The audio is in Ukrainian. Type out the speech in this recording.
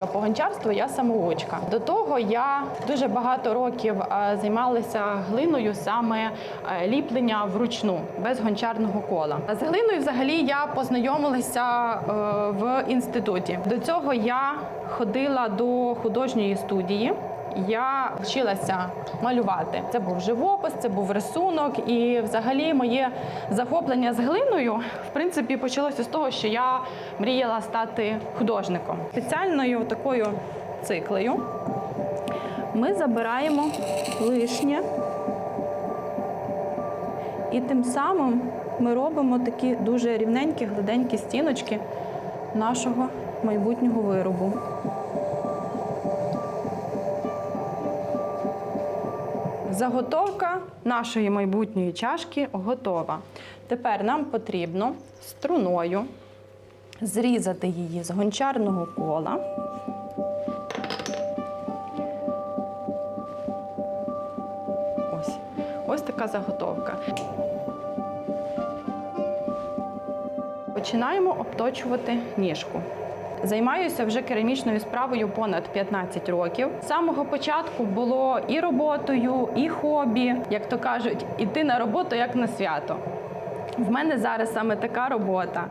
По гончарству я самоучка. До того я дуже багато років е, займалася глиною саме е, ліплення вручну без гончарного кола. З глиною взагалі я познайомилася е, в інституті. До цього я ходила до художньої студії. Я вчилася малювати. Це був живопис, це був рисунок, і взагалі моє захоплення з глиною в принципі почалося з того, що я мріяла стати художником. Спеціальною такою циклею ми забираємо лишнє, і тим самим ми робимо такі дуже рівненькі, гладенькі стіночки нашого майбутнього виробу. Заготовка нашої майбутньої чашки готова. Тепер нам потрібно струною зрізати її з гончарного кола. Ось, ось така заготовка. Починаємо обточувати ніжку. Займаюся вже керамічною справою понад 15 років. З самого початку було і роботою, і хобі, як то кажуть, іти на роботу як на свято. В мене зараз саме така робота.